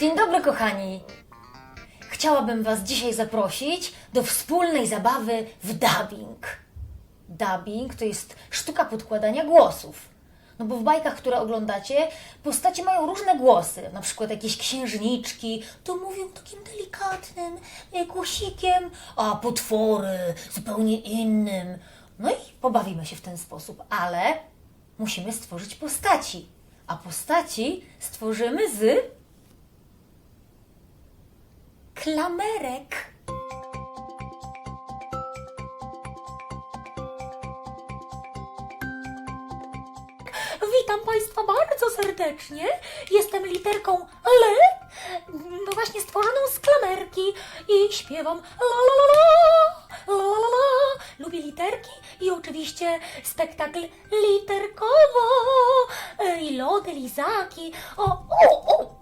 Dzień dobry, kochani. Chciałabym Was dzisiaj zaprosić do wspólnej zabawy w dubbing. Dubbing to jest sztuka podkładania głosów. No bo w bajkach, które oglądacie, postacie mają różne głosy. Na przykład jakieś księżniczki to mówią takim delikatnym głosikiem, a potwory zupełnie innym. No i pobawimy się w ten sposób, ale musimy stworzyć postaci. A postaci stworzymy z klamerek. Witam Państwa bardzo serdecznie. Jestem literką L, no właśnie stworzoną z klamerki i śpiewam la la la la, la la. Lubię literki i oczywiście spektakl literkowo i lody, lizaki. O, o, o.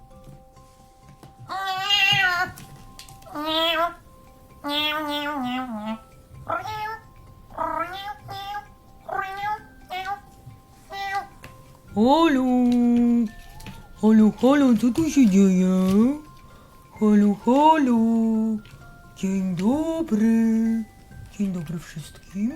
Halo, halo, halo, co tu się dzieje? Halo, halo, dzień dobry, dzień dobry wszystkim.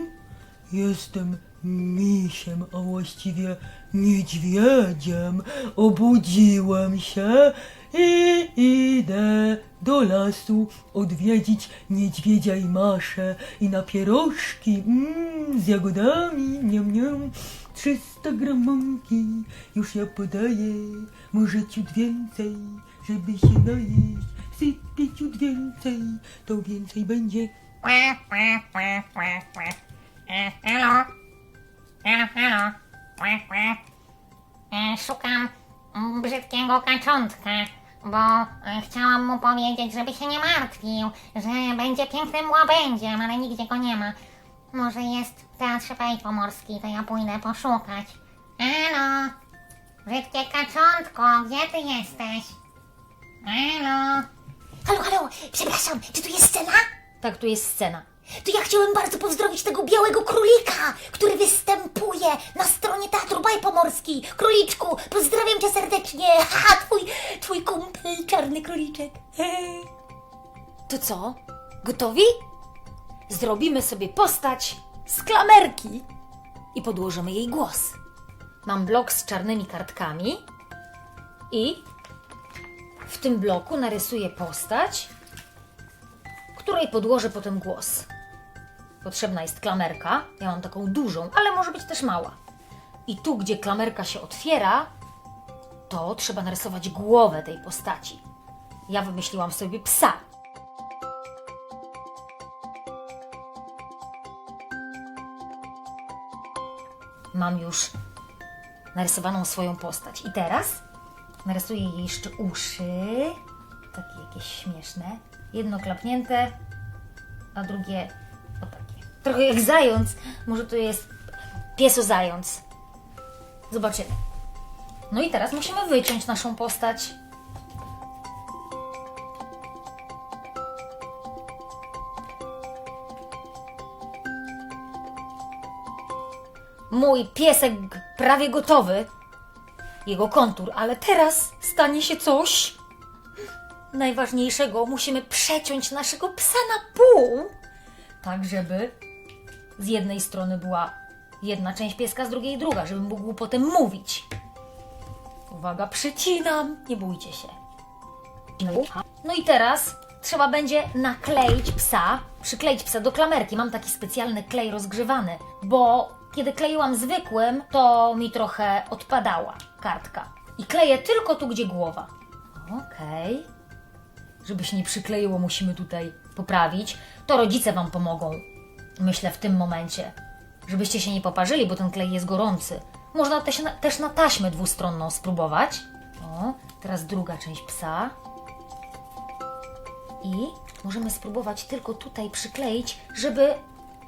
Jestem misiem, a właściwie niedźwiedziem. Obudziłem się i idę do lasu odwiedzić niedźwiedzia i maszę i na pierożki mm, z jagodami, niam, niam. 300 gramonki, już ja podaję, może ciut więcej, żeby się najeść. Sypię ciut więcej, to więcej będzie. Quack, E, Halo? E. E, Szukam mm, brzydkiego kaczątka, bo e, chciałam mu powiedzieć, żeby się nie martwił, że będzie pięknym łabędziem, ale nigdzie go nie ma. Może jest w Teatrze Fej Pomorskiej, to ja pójdę poszukać. Halo? Brzydkie kaczątko, gdzie ty jesteś? Halo? Halo, halo, przepraszam, czy tu jest scena? Tak, tu jest scena. To ja chciałem bardzo pozdrowić tego białego królika, który na stronie Teatru Baj Pomorski. Króliczku, pozdrawiam cię serdecznie. Ha, twój, twój kumpel, czarny króliczek. To co? Gotowi? Zrobimy sobie postać z klamerki i podłożymy jej głos. Mam blok z czarnymi kartkami i w tym bloku narysuję postać, której podłożę potem głos. Potrzebna jest klamerka. Ja mam taką dużą, ale może być też mała. I tu, gdzie klamerka się otwiera, to trzeba narysować głowę tej postaci. Ja wymyśliłam sobie psa. Mam już narysowaną swoją postać. I teraz narysuję jej jeszcze uszy. Takie jakieś śmieszne. Jedno klapnięte, a drugie. Trochę jak zając. Może to jest pieso-zając. Zobaczymy. No i teraz musimy wyciąć naszą postać. Mój piesek prawie gotowy. Jego kontur, ale teraz stanie się coś najważniejszego. Musimy przeciąć naszego psa na pół, tak żeby z jednej strony była jedna część pieska, z drugiej druga, żeby mógł potem mówić. Uwaga, przycinam, nie bójcie się. No i teraz trzeba będzie nakleić psa, przykleić psa do klamerki. Mam taki specjalny klej rozgrzewany, bo kiedy kleiłam zwykłym, to mi trochę odpadała kartka. I kleję tylko tu, gdzie głowa. Okej. Żeby się nie przykleiło, musimy tutaj poprawić. To rodzice Wam pomogą, myślę, w tym momencie. Żebyście się nie poparzyli, bo ten klej jest gorący. Można też na, też na taśmę dwustronną spróbować. O, teraz druga część psa. I możemy spróbować tylko tutaj przykleić, żeby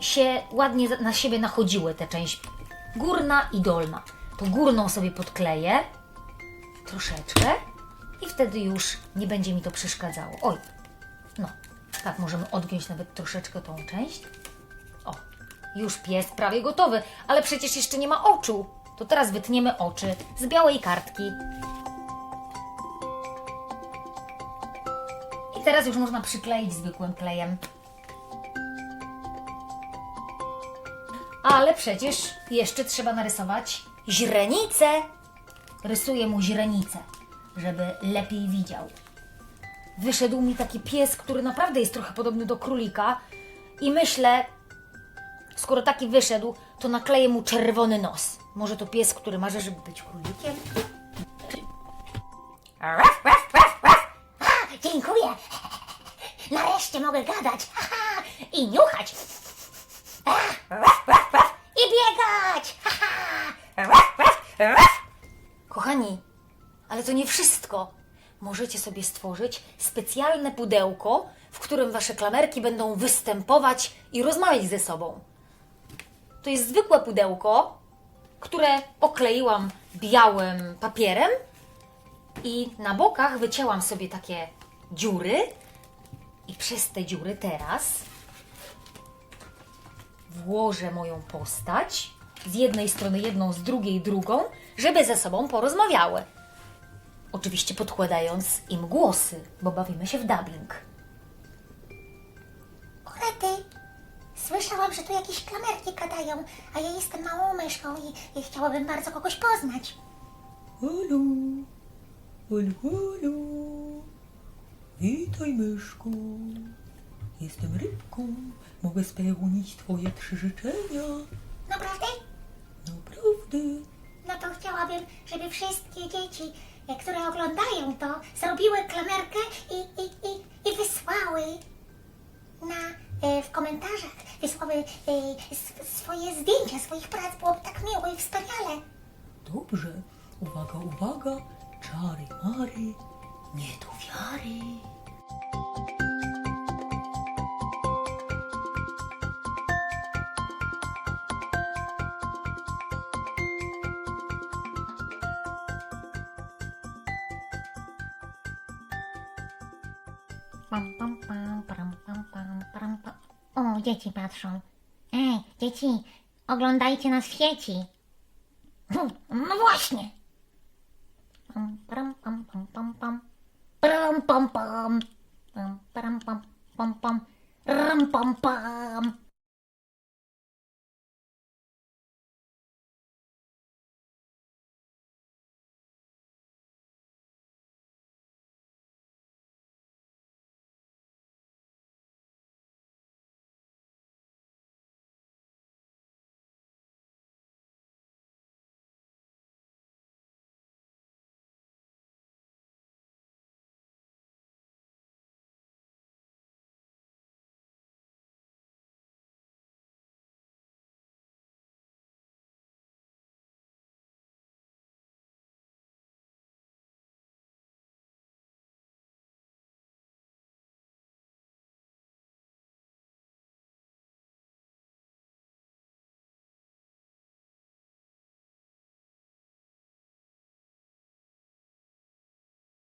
się ładnie na siebie nachodziły te część górna i dolna. To górną sobie podkleję troszeczkę i wtedy już nie będzie mi to przeszkadzało. Oj, no, tak możemy odgiąć nawet troszeczkę tą część. Już pies prawie gotowy, ale przecież jeszcze nie ma oczu. To teraz wytniemy oczy z białej kartki. I teraz już można przykleić zwykłym klejem. Ale przecież jeszcze trzeba narysować źrenicę. Rysuję mu źrenicę, żeby lepiej widział. Wyszedł mi taki pies, który naprawdę jest trochę podobny do królika i myślę, skoro taki wyszedł, to nakleję mu czerwony nos. Może to pies, który marzy, żeby być królikiem? Ruff, ruff, ruff, ruff. Dziękuję. Nareszcie mogę gadać. I niuchać. Ruff, ruff, ruff. I biegać. Ruff, ruff, ruff. Kochani, ale to nie wszystko. Możecie sobie stworzyć specjalne pudełko, w którym wasze klamerki będą występować i rozmawiać ze sobą. To jest zwykłe pudełko, które okleiłam białym papierem i na bokach wycięłam sobie takie dziury i przez te dziury teraz włożę moją postać z jednej strony jedną, z drugiej drugą, żeby ze sobą porozmawiały. Oczywiście podkładając im głosy, bo bawimy się w dubbing. Słyszałam, że tu jakieś klamerki gadają, a ja jestem małą myszką i, i chciałabym bardzo kogoś poznać. Halo, halo, halo. Witaj, myszko. Jestem rybką. Mogę spełnić twoje trzy życzenia. Naprawdę? Naprawdę. No to chciałabym, żeby wszystkie dzieci, e, które oglądają to, zrobiły klamerkę i, i, i, i wysłały na, e, w komentarzach, wysłały e, sw- swoje zdjęcia swoich prac. Byłoby tak miło i wspaniale. Dobrze. Uwaga, uwaga. Czary, mary. Nie do wiary. Pam, pam, pam, pam, pam, pam, pam, pam. O, dzieci patrzą. Ej, dzieci, oglądajcie nas w sieci. Hm, No właśnie. Pam, pam, pam, pam, pam, pam. Pam, pam, pam. Pam, pam, pam, pam, pam. Pam, pam.